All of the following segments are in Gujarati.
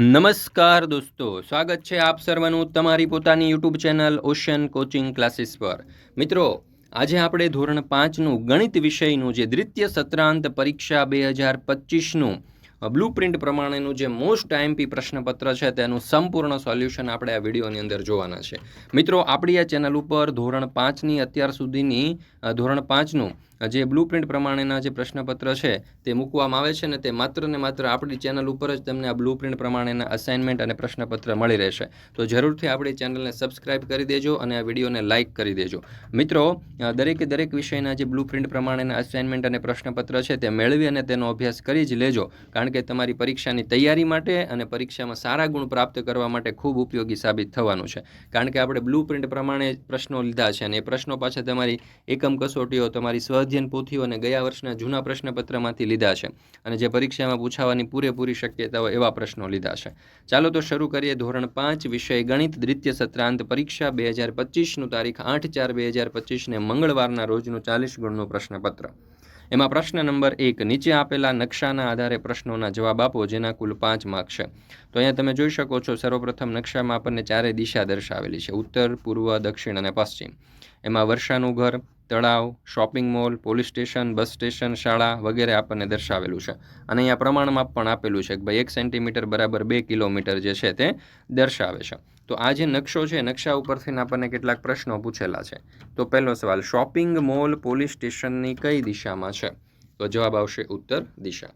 નમસ્કાર દોસ્તો, સ્વાગત છે આપ સર્વનું તમારી પોતાની YouTube channel Ocean coaching classes પર. મિત્રો, આજે આપણે ધોરણ પાંચનું ગણિત વિષયનું જે દ્વિતીય સત્રાંત પરીક્ષા બે હજાર પચીસનું બ્લુ પ્રિન્ટ પ્રમાણેનું જે મોસ્ટ આઈએમપી પ્રશ્નપત્ર છે તેનું સંપૂર્ણ સોલ્યુશન આપણે આ વિડીયોની અંદર જોવાના છે. મિત્રો, આપણી આ ચેનલ ઉપર ધોરણ પાંચની અત્યાર સુધીની ધોરણ પાંચનું જે બ્લુ પ્રિન્ટ પ્રમાણેના જે પ્રશ્નપત્ર છે તે મૂકવામાં આવે છે ને તે માત્ર ને માત્ર આપણી ચેનલ ઉપર જ તમને આ બ્લુ પ્રિન્ટ પ્રમાણેના અસાઇનમેન્ટ અને પ્રશ્નપત્ર મળી રહેશે. તો જરૂરથી આપણી ચેનલને સબસ્ક્રાઇબ કરી દેજો અને આ વિડીયોને લાઇક કરી દેજો. મિત્રો દરેકે દરેક વિષયના જે બ્લુ પ્રિન્ટ પ્રમાણેના અસાઇનમેન્ટ અને પ્રશ્નપત્ર છે તે મેળવી અને તેનો અભ્યાસ કરી જ લેજો. કારણ કે તમારી પરીક્ષાની તૈયારી માટે અને પરીક્ષામાં સારા ગુણ પ્રાપ્ત કરવા માટે ખૂબ ઉપયોગી સાબિત થવાનું છે. કારણ કે આપણે બ્લુ પ્રિન્ટ પ્રમાણે પ્રશ્નો લીધા છે અને એ પ્રશ્નો પાછા તમારી એકમ કસોટીઓ, તમારી સ્વઅધ્યયન પોથીઓ અને ગયા વર્ષના જૂના પ્રશ્નપત્રમાંથી લીધા છે અને જે પરીક્ષામાં પૂછાવાની પૂરેપૂરી શક્યતા હોય એવા પ્રશ્નો લીધા છે. ચાલો તો શરૂ કરીએ ધોરણ પાંચ, વિષય ગણિત, દ્વિતીય સત્રાંત પરીક્ષા બે હજાર પચીસનું તારીખ આઠ ચાર બે હજાર પચીસને મંગળવારના રોજનું ચાલીસ ગુણનું પ્રશ્નપત્ર. એમાં પ્રશ્ન નંબર એક, નીચે આપેલા નકશાના આધારે પ્રશ્નોના જવાબ આપો, જેના કુલ પાંચ માર્ક છે. તો અહીંયા તમે જોઈ શકો છો, સર્વપ્રથમ નકશામાં આપણને ચારે દિશા દર્શાવેલી છે. ઉત્તર, પૂર્વ, દક્ષિણ અને પશ્ચિમ. એમાં વર્ષાનું ઘર, તળાવ, shopping mall, police station, bus station, શાળા વગેરે આપણને દર્શાવેલું છે. અને અહીંયા પ્રમાણમાં પણ આપેલું છે કે ભાઈ એક સેન્ટીમીટર બરાબર બે કિલોમીટર જે છે તે દર્શાવે છે. તો આ જે નકશો છે નકશા ઉપરથી આપણને કેટલાક પ્રશ્નો પૂછેલા છે. તો પહેલો સવાલ શોપિંગ મોલ પોલીસ સ્ટેશનની કઈ દિશામાં છે? તો જવાબ આવશે ઉત્તર દિશા.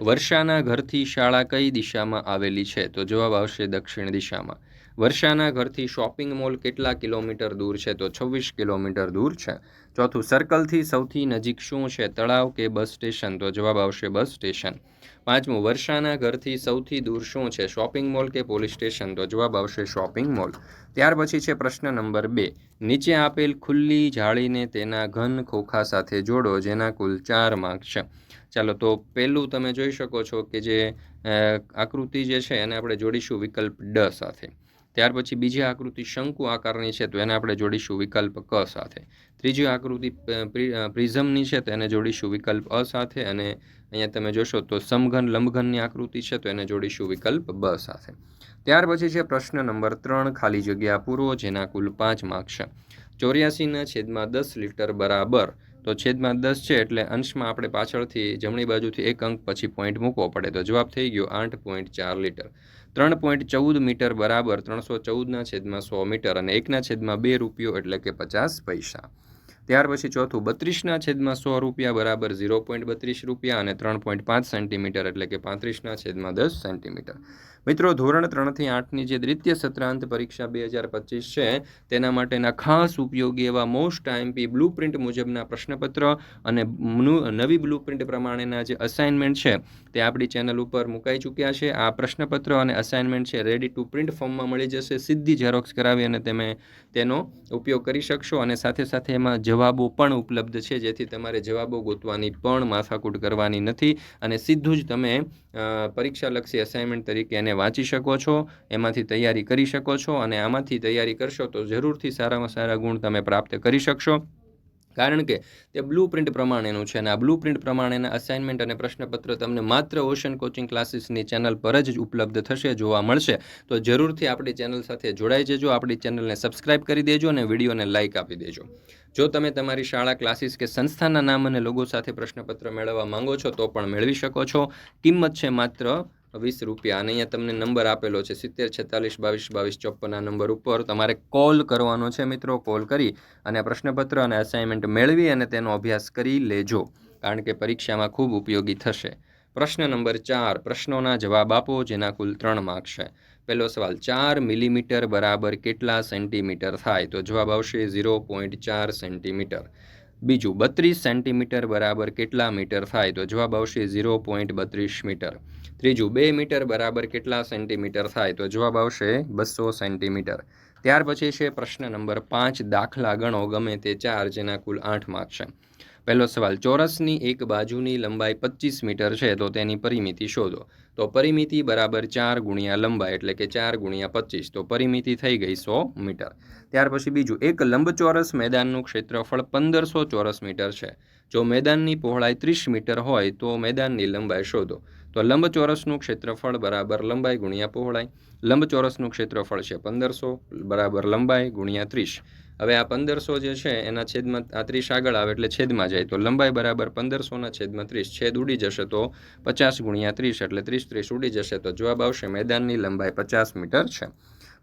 વર્ષાના ઘરથી શાળા કઈ દિશામાં આવેલી છે? તો જવાબ આવશે દક્ષિણ દિશામાં. વર્ષાના ઘરથી શોપિંગ મોલ કેટલા કિલોમીટર દૂર છે? તો છવ્વીસ કિલોમીટર દૂર છે. ચોથું, સર્કલથી સૌથી નજીક શું છે? તળાવ કે બસ સ્ટેશન? તો જવાબ આવશે બસ સ્ટેશન. પાંચમું, વર્ષાના ઘરથી સૌથી દૂર શું છે? શોપિંગ મોલ કે પોલીસ સ્ટેશન? તો જવાબ આવશે શોપિંગ મોલ. ત્યાર પછી છે પ્રશ્ન નંબર બે. નીચે આપેલ ખુલ્લી જાળીને તેના ઘન ખોખા સાથે જોડો, જેના કુલ ચાર માર્ક છે. ચાલો, તો પહેલું તમે જોઈ શકો છો કે જે આકૃતિ જે છે એને આપણે જોડીશું વિકલ્પ ડ સાથે. ત્યાર પછી બીજી આકૃતિ શંકુ આકારની છે, તો એને આપણે જોડીશું વિકલ્પ ક સાથે. ત્રીજી આકૃતિ પ્રિઝમની છે, તો એને જોડીશું વિકલ્પ અ સાથે અને અહીંયા તમે જોશો તો સમઘન લંબઘનની આકૃતિ છે, તો એને જોડીશું વિકલ્પ બ સાથે. ત્યાર પછી છે પ્રશ્ન નંબર ત્રણ, ખાલી જગ્યા પૂરો, જેના કુલ પાંચ માર્ક છે. ચોર્યાસીના છેદમાં દસ લીટર બરાબર તો છેદમાં દસ છે એટલે અંશમાં આપણે પાછળથી જમણી બાજુથી એક અંક પછી પોઈન્ટ મૂકવો પડે. તો જવાબ થઈ ગયો આઠ પોઈન્ટ ચાર લીટર. ત્રણ પોઈન્ટ ચૌદ મીટર બરાબર ત્રણસો ચૌદના છેદમાં સો મીટર અને એકના છેદમાં બે રૂપિયો એટલે કે પચાસ પૈસા. ત્યાર પછી ચોથું બત્રીસના છેદમાં સો રૂપિયા બરાબર ઝીરો પોઈન્ટ બત્રીસ રૂપિયા અને ત્રણ પોઈન્ટ પાંચ સેન્ટીમીટર એટલે કે પાંત્રીસના છેદમાં દસ સેન્ટીમીટર. મિત્રો, ધોરણ ત્રણથી આઠની જે દ્વિતીય સત્રાંત પરીક્ષા બે હજાર પચીસ છે, તેના માટેના ખાસ ઉપયોગી એવા મોસ્ટ આઈએમપી બ્લુ પ્રિન્ટ મુજબના પ્રશ્નપત્ર અને નવી બ્લુ પ્રિન્ટ પ્રમાણેના જે અસાઇનમેન્ટ છે, તે આપણી ચેનલ ઉપર મુકાઈ ચૂક્યા છે. આ પ્રશ્નપત્ર અને અસાઇનમેન્ટ છે રેડી ટુ પ્રિન્ટ ફોર્મમાં મળી જશે. સીધી ઝેરોક્સ કરાવી અને તમે તેનો ઉપયોગ કરી શકશો અને સાથે સાથે એમાં જવાબો પણ ઉપલબ્ધ છે, જેથી તમારે જવાબો ગોતવાની પણ માથાકૂટ કરવાની નથી અને સીધું જ તમે પરીક્ષાલક્ષી અસાઇનમેન્ટ તરીકે એને વાંચી શકો છો, એમાંથી તૈયારી કરી શકો છો અને આમાંથી તૈયારી કરશો તો જરૂરથી સારામાં સારા ગુણ તમે પ્રાપ્ત કરી શકશો. કારણ કે તે બ્લુ પ્રિન્ટ પ્રમાણેનું છે અને આ બ્લુ પ્રિન્ટ પ્રમાણેના અસાઇનમેન્ટ અને પ્રશ્નપત્ર તમને માત્ર ઓશન કોચિંગ ક્લાસીસની ચેનલ પર જ ઉપલબ્ધ થશે, જોવા મળશે. તો જરૂરથી આપણી ચેનલ સાથે જોડાઈ જજો, આપણી ચેનલને સબસ્ક્રાઇબ કરી દેજો અને વિડીયોને લાઇક આપી દેજો. જો તમે તમારી શાળા ક્લાસીસ કે સંસ્થાના નામ અને લોગો સાથે પ્રશ્નપત્ર મેળવવા માંગો છો, તો પણ મેળવી શકો છો. કિંમત છે માત્ર વીસ રૂપિયા અને અહીંયા તમને નંબર આપેલો છે, સિત્તેર, છેતાલીસ, બાવીસ બાવીસ ચોપ્પનના નંબર ઉપર તમારે કોલ કરવાનો છે મિત્રો. કોલ કરી અને પ્રશ્નપત્ર અને અસાઇનમેન્ટ મેળવી અને તેનો અભ્યાસ કરી લેજો, કારણ કે પરીક્ષામાં ખૂબ ઉપયોગી થશે. પ્રશ્ન નંબર ચાર, પ્રશ્નોના જવાબ આપો, જેના કુલ ત્રણ માર્ક છે. પહેલો સવાલ ચાર મિલીમીટર બરાબર કેટલા સેન્ટીમીટર થાય? તો જવાબ આવશે ઝીરો પોઈન્ટ ચાર સેન્ટીમીટર. બીજું, બત્રીસ સેન્ટીમીટર બરાબર કેટલા મીટર થાય? તો જવાબ આવશે ઝીરો પોઈન્ટ બત્રીસ મીટર. ત્રીજું, બે મીટર બરાબર કેટલા સેન્ટીમીટર થાય? તો જવાબ આવશે બસો સેન્ટીમીટર. ત્યાર પછી છે પ્રશ્ન નંબર પાંચ, દાખલા ગણો, ગમે તે ચાર, જેના કુલ આઠ માર્ક છે. પહેલો સવાલ ચોરસની એક બાજુની લંબાઈ પચીસ મીટર છે, તો તેની પરિમિતિ શોધો. તો પરિમિતિ બરાબર ચાર ગુણ્યા લંબાઈ એટલે કે ચાર ગુણ્યા પચીસ. તો પરિમિતિ થઈ ગઈ સો મીટર. ત્યાર પછી બીજું, એક લંબચોરસ મેદાનનું ક્ષેત્રફળ પંદરસો ચોરસ મીટર છે. જો મેદાનની પહોળાઈ ત્રીસ મીટર હોય તો મેદાનની લંબાઈ શોધો. તો લંબચોરસનું ક્ષેત્રફળ બરાબર લંબાઈ ગુણ્યા પહોળાઈ. લંબચોરસનું ક્ષેત્રફળ છે પંદરસો, બરાબર લંબાઈ ગુણ્યા ત્રીસ. હવે આ પંદરસો જે છે, એના છેદમાં આ ત્રીસ આગળ આવે એટલે છેદમાં જાય. તો લંબાઈ બરાબર પંદરસોના છેદમાં ત્રીસ, છેદ ઉડી જશે તો પચાસ ગુણ્યા ત્રીસ એટલે ત્રીસ ત્રીસ ઉડી જશે. તો જવાબ આવશે મેદાનની લંબાઈ પચાસ મીટર છે.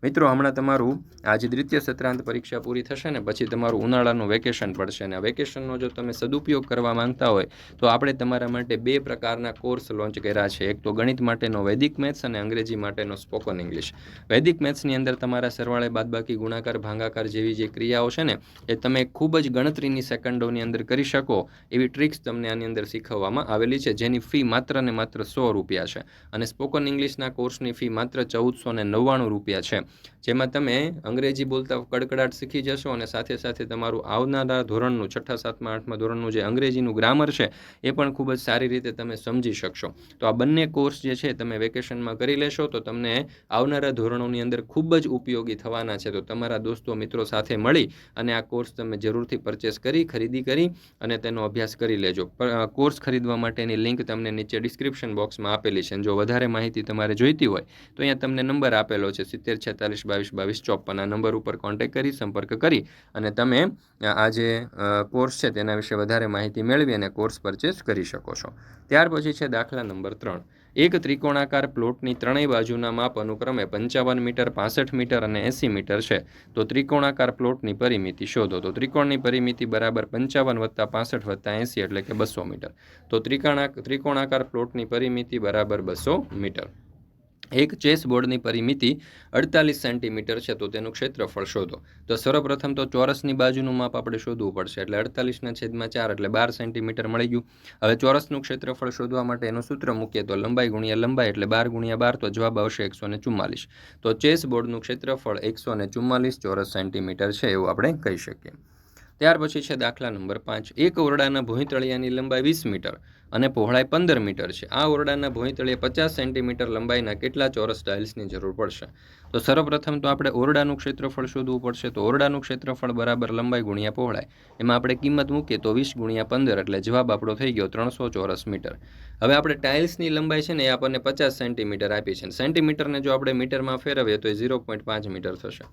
મિત્રો, હમણાં તમારું આજે દ્વિતીય સત્રાંત પરીક્ષા પૂરી થશે ને પછી તમારું ઉનાળાનું વેકેશન પડશે અને આ વેકેશનનો જો તમે સદુપયોગ કરવા માંગતા હોય, તો આપણે તમારા માટે બે પ્રકારના કોર્સ લોન્ચ કર્યા છે. એક તો ગણિત માટેનો વૈદિક મેથ્સ અને અંગ્રેજી માટેનો સ્પોકન ઇંગ્લિશ. વૈદિક મેથ્સની અંદર તમારા સરવાળે બાદબાકી, ગુણાકાર, ભાંગાકાર જેવી જે ક્રિયાઓ છે ને, એ તમે ખૂબ જ ગણતરીની સેકન્ડોની અંદર કરી શકો એવી ટ્રિક્સ તમને આની અંદર શીખવવામાં આવેલી છે, જેની ફી માત્ર ને માત્ર સો રૂપિયા છે. અને સ્પોકન ઇંગ્લિશના કોર્સની ફી માત્ર ચૌદસો ને નવ્વાણું રૂપિયા છે. જેમાં તમે અંગ્રેજી બોલતા કડકડાટ શીખી જશો અને સાથે સાથે તમારું આવનારા ધોરણનું, છઠ્ઠા, સાતમા, આઠમા ધોરણનું જે અંગ્રેજીનું ગ્રામર છે, એ પણ ખૂબ જ સારી રીતે તમે સમજી શકશો. તો આ બંને કોર્સ જે છે, તમે વેકેશનમાં કરી લેશો, તો તમને આવનારા ધોરણોની અંદર ખૂબ જ ઉપયોગી થવાના છે. તો તમારા દોસ્તો, મિત્રો સાથે મળી અને આ કોર્સ તમે જરૂરથી પરચેસ કરી, ખરીદી કરી અને તેનો અભ્યાસ કરી લેજો. કોર્સ ખરીદવા માટેની લિંક તમને નીચે ડિસ્ક્રિપ્શન બોક્સમાં આપેલી છે. જો વધારે માહિતી તમારે જોઈતી હોય, તો અહીંયા તમને નંબર આપેલો છે, સિત્તેર છેતાલીસ બાવીસ બાવીસ ચોપન આ નંબર ઉપર કોન્ટેક્ટ કરી, સંપર્ક કરી અને તમે આ જે કોર્સ છે તેના વિશે વધારે માહિતી મેળવી અને કોર્સ પરચેસ કરી શકો છો. ત્યાર પછી છે દાખલા નંબર ત્રણ. એક ત્રિકોણાકાર પ્લોટની ત્રણેય બાજુના માપ અનુક્રમે પંચાવન મીટર, પાસઠ મીટર અને એંસી મીટર છે. તો ત્રિકોણાકાર પ્લોટની પરિમિતિ શોધો. તો ત્રિકોણની પરિમિતિ બરાબર પંચાવન વત્તા પાસઠ વત્તા એંસી એટલે કે બસો મીટર. તો ત્રિકોણા ત્રિકોણાકાર પ્લોટની પરિમિતિ બરાબર બસો મીટર. એક ચેસ બોર્ડની પરિમિતિ અડતાલીસ સેન્ટીમીટર છે, તો તેનું ક્ષેત્રફળ શોધો. તો સર્વપ્રથમ તો ચોરસની બાજુનું માપ આપણે શોધવું પડશે, એટલે અડતાલીસના છેદમાં ચાર, એટલે બાર સેન્ટીમીટર મળી ગયું. હવે ચોરસનું ક્ષેત્રફળ શોધવા માટે એનું સૂત્ર મૂકીએ તો લંબાઈ ગુણ્યા લંબાઈ, એટલે બાર ગુણ્યા બાર, તો જવાબ આવશે એકસો ને ચુમ્માલીસ. તો ચેસ બોર્ડનું ક્ષેત્રફળ એકસો ને ચુમ્માલીસ ચોરસ સેન્ટીમીટર છે, એવું આપણે કહી શકીએ. ત્યાર પછી છે દાખલા નંબર પાંચ. એક ઓરડાના ભોંયતળિયાની લંબાઈ વીસ મીટર. અને પહોળાઈ પંદર મીટર છે. આ ઓરડાના ભોંયતળિયે પચાસ સેન્ટીમીટર લંબાઈના કેટલા ચોરસ ટાઇલ્સની જરૂર પડશે? તો સર્વપ્રથમ તો આપણે ઓરડાનું ક્ષેત્રફળ શોધવું પડશે. તો ઓરડાનું ક્ષેત્રફળ બરાબર લંબાઈ ગુણ્યા પહોળાઈ. એમાં આપણે કિંમત મૂકીએ તો વીસ ગુણ્યા પંદર, એટલે જવાબ આપણો થઈ ગયો ત્રણસો ચોરસ મીટર. હવે આપણે ટાઇલ્સની લંબાઈ છે ને એ આપણને પચાસ સેન્ટીમીટર આપી છે. સેન્ટીમીટરને જો આપણે મીટરમાં ફેરવીએ તો એ ઝીરો પોઈન્ટ પાંચ મીટર થશે.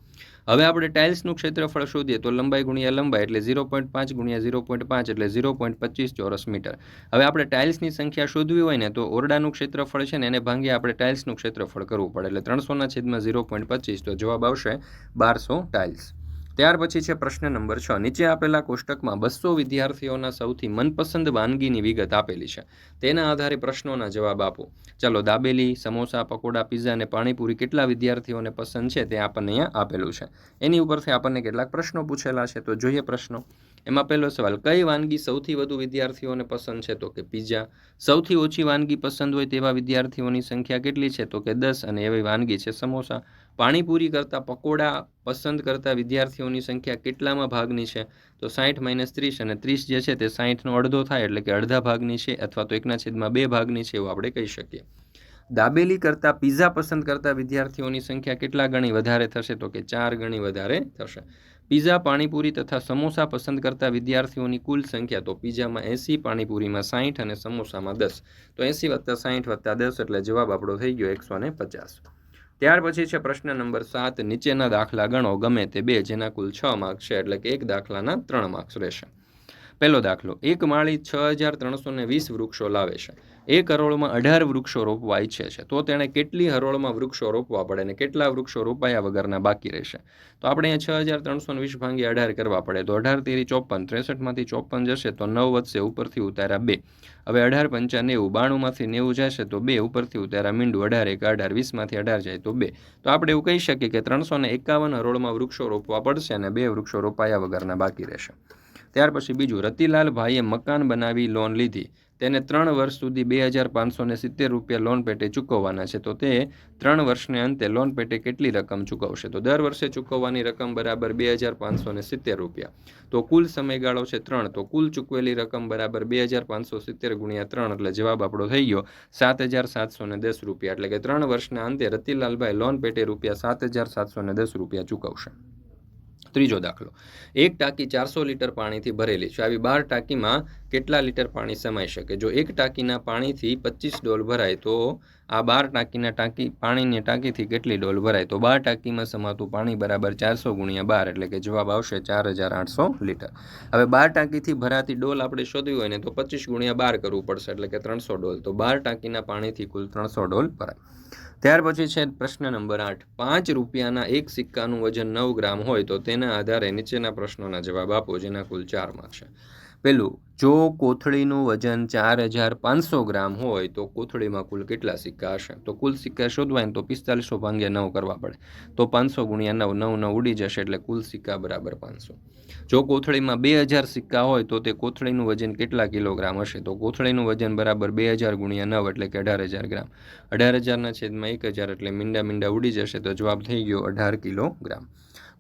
હવે આપણે ટાઇલ્સનું ક્ષેત્રફળ શોધીએ તો લંબાઈ ગુણ્યા લંબાઈ, એટલે ઝીરો પોઈન્ટ પાંચ ગુણ્યા ઝીરો પોઈન્ટ પાંચ, એટલે ઝીરો પોઈન્ટ પચીસ ચોરસ મીટર. હવે આપણે ટાઇલ્સની સંખ્યા શોધવી હોય ને તો ઓરડાનું ક્ષેત્રફળ છે ને એને ભાંગી આપણે ટાઇલ્સનું ક્ષેત્રફળ કરવું પડે, એટલે ત્રણસોના છેદમાં ઝીરો પોઈન્ટ પચીસ તો જવાબ આવશે બારસો ટાઇલ્સ ત્યાર પછી છે પ્રશ્ન નંબર છ. નીચે આપેલા કોષ્ટકમાં બસો વિદ્યાર્થીઓના સૌથી મનપસંદ વાનગીની વિગત આપેલી છે. તેના આધારે પ્રશ્નોના જવાબ આપો. ચાલો, દાબેલી, સમોસા, પકોડા પીઝા અને પાણીપુરી કેટલા વિદ્યાર્થીઓને પસંદ છે તે આપણને અહીંયા આપેલું છે. એની ઉપરથી આપણને કેટલાક પ્રશ્નો પૂછેલા છે. તો જોઈએ પ્રશ્નો. એમાં પહેલો સવાલ, કઈ વાનગી સૌથી વધુ વિદ્યાર્થીઓને પસંદ છે? તો કે પીઝા સૌથી ઓછી વાનગી પસંદ હોય તેવા વિદ્યાર્થીઓની સંખ્યા કેટલી છે? તો કે દસ અને એવી વાનગી છે સમોસા. પાણીપુરી કરતાં પકોડા પસંદ કરતા વિદ્યાર્થીઓની સંખ્યા કેટલામાં ભાગની છે? તો સાઠ માઇનસ ત્રીસ અને ત્રીસ જે છે તે સાઠનો અડધો થાય એટલે કે અડધા ભાગની છે અથવા તો એકના છેદમાં બે ભાગની છે એવું આપણે કહી શકીએ. દાબેલી કરતાં પીઝા પસંદ કરતા વિદ્યાર્થીઓની સંખ્યા કેટલા ગણી વધારે થશે? તો કે ચાર ગણી વધારે થશે. પીઝા, પાણીપુરી તથા સમોસા પસંદ કરતા વિદ્યાર્થીઓની કુલ સંખ્યા તો પીઝામાં એંસી, પાણીપુરીમાં સાઠ અને સમોસામાં દસ. તો એંસી વત્તા સાઠ વત્તા દસ એટલે જવાબ આપણો થઈ ગયો એકસો ને પચાસ. ત્યાર પછી છે પ્રશ્ન નંબર સાત, નીચેના દાખલા ગણો, ગમે તે બે, જેના કુલ છ માર્ક્સ છે એટલે કે એક દાખલાના ત્રણ માર્ક્સ રહેશે. પહેલો દાખલો, એક માળી છ હજાર ત્રણસો ને વીસ વૃક્ષો લાવે છે. એક હરોળમાં અઢાર વૃક્ષો રોપવા ઈચ્છે છે. તો તેણે કેટલી હરોળમાં વૃક્ષો રોપવા પડે અને કેટલા વૃક્ષો રોપાયા વગરના બાકી રહેશે? તો આપણે અહીંયા છ હજાર ત્રણસો વીસ ભાંગી અઢાર કરવા પડે. તો અઢાર તેરી ચોપન, ત્રેસઠમાંથી ચોપન જશે તો નવ વધશે, ઉપરથી ઉતાર્યા બે. હવે અઢાર પંચા નેવું, બાણુંમાંથી નેવું જશે તો બે, ઉપરથી ઉતાર્યા મીંડું અઢાર, એક અઢાર, વીસમાંથી અઢાર જાય તો બે. તો આપણે એવું કહી શકીએ કે ત્રણસો એકાવન હરોળમાં વૃક્ષો રોપવા પડશે અને બે વૃક્ષો રોપાયા વગરના બાકી રહેશે. ત્યાર પછી બીજું, રતિલાલ ભાઈએ મકાન બનાવી લોન લીધી. તેને ત્રણ વર્ષ સુધી બે હજાર પાંચસો ને સિત્તેર રૂપિયા લોન પેટે ચૂકવવાના છે. તો તે ત્રણ વર્ષને અંતે લોન પેટે કેટલી રકમ ચૂકવશે? તો દર વર્ષે ચૂકવવાની રકમ બરાબર બે હજાર પાંચસો ને સિત્તેર રૂપિયા. તો કુલ સમયગાળો છે ત્રણ. તો કુલ ચૂકવેલી રકમ બરાબર બે હજાર પાંચસો સિત્તેર ગુણ્યા ત્રણ એટલે જવાબ આપણો થઈ ગયો સાત હજાર સાતસો ને દસ રૂપિયા. એટલે કે ત્રણ વર્ષના અંતે રતિલાલભાઈ લોન પેટે રૂપિયા સાત હજાર સાતસો ને દસ રૂપિયા ચૂકવશે. ત્રીજો દાખલો. એક ટાંકી ચારસો લીટર પાણીથી ભરેલી છે. આવી બાર ટાંકીમાં કેટલા લીટર પાણી સમાઈ શકે? જો એક ટાંકીના પાણીથી પચીસ ડોલ ભરાય, તો આ બાર ટાંકીના ટાંકી, પાણીની ટાંકીથી કેટલી ડોલ ભરાય? તો બાર ટાંકીમાં સમાતું પાણી બરાબર ચારસો ગુણ્યા બાર, એટલે કે જવાબ આવશે ચાર હજાર આઠસો લીટર. હવે બાર ટાંકીથી ભરાતી ડોલ આપણે શોધવી હોય ને, તો પચીસ ગુણ્યા બાર કરવું પડશે, એટલે કે ત્રણસો ડોલ. તો બાર ટાંકીના પાણીથી કુલ ત્રણસો ડોલ ભરાય. ત્યાર પછી છે પ્રશ્ન નંબર આઠ. પાંચ રૂપિયાના એક સિક્કાનું વજન નવ ગ્રામ હોય તો તેના આધારે નીચેના પ્રશ્નોના જવાબ આપો, જેના કુલ ચાર માર્ક છે. પેલું, જો કોથળીનું વજન ચાર હજાર પાંચસો ગ્રામ હોય, તો કોથળીમાં કુલ કેટલા સિક્કા હશે? તો કુલ સિક્કા શોધવાય તો પિસ્તાલીસો ભાંગ્યા નવ કરવા પડે. તો પાંચસો ગુણ્યા નવ નવ નવ ઉડી જશે એટલે કુલ સિક્કા બરાબર પાંચસો. જો કોથળીમાં બે હજાર સિક્કા હોય, તો તે કોથળીનું વજન કેટલા કિલોગ્રામ હશે? તો કોથળીનું વજન બરાબર બે હજાર ગુણ્યા નવ એટલે કે અઢાર હજાર ગ્રામ. અઢાર હજારના છેદમાં એક હજાર એટલે મીંડા મીંડા ઉડી જશે તો જવાબ થઈ ગયો અઢાર કિલોગ્રામ.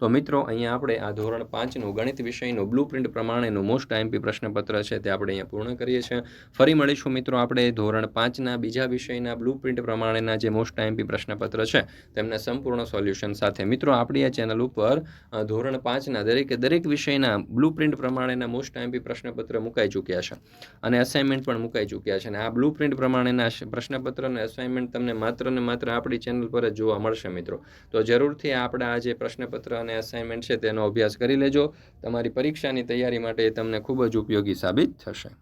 તો મિત્રો, અહીંયા આપણે આ ધોરણ પાંચનું ગણિત વિષયનું બ્લુ પ્રિન્ટ પ્રમાણેનું મોસ્ટ આઈએમપી પ્રશ્નપત્ર છે તે આપણે અહીંયા પૂર્ણ કરીએ છીએ. ફરી મળીશું મિત્રો આપણે ધોરણ પાંચના બીજા વિષયના બ્લુ પ્રિન્ટ પ્રમાણેના જે મોસ્ટ આઈએમપી પ્રશ્નપત્ર છે તેમના સંપૂર્ણ સોલ્યુશન સાથે. મિત્રો, આપણી આ ચેનલ ઉપર ધોરણ પાંચના દરેકે દરેક વિષયના બ્લુ પ્રિન્ટ પ્રમાણેના મોસ્ટ આઈએમપી પ્રશ્નપત્ર મુકાઈ ચૂક્યા છે અને અસાઇનમેન્ટ પણ મુકાઈ ચૂક્યા છે અને આ બ્લુ પ્રિન્ટ પ્રમાણેના પ્રશ્નપત્ર અને અસાઇનમેન્ટ તમને માત્ર ને માત્ર આપણી ચેનલ પર જ જોવા મળશે મિત્રો. તો જરૂરથી આપણા આ જે પ્રશ્નપત્ર અને અસાઇનમેન્ટ છે તેનો અભ્યાસ કરી લેજો. તમારી પરીક્ષાની તૈયારી માટે એ તમને ખૂબ જ ઉપયોગી સાબિત થશે.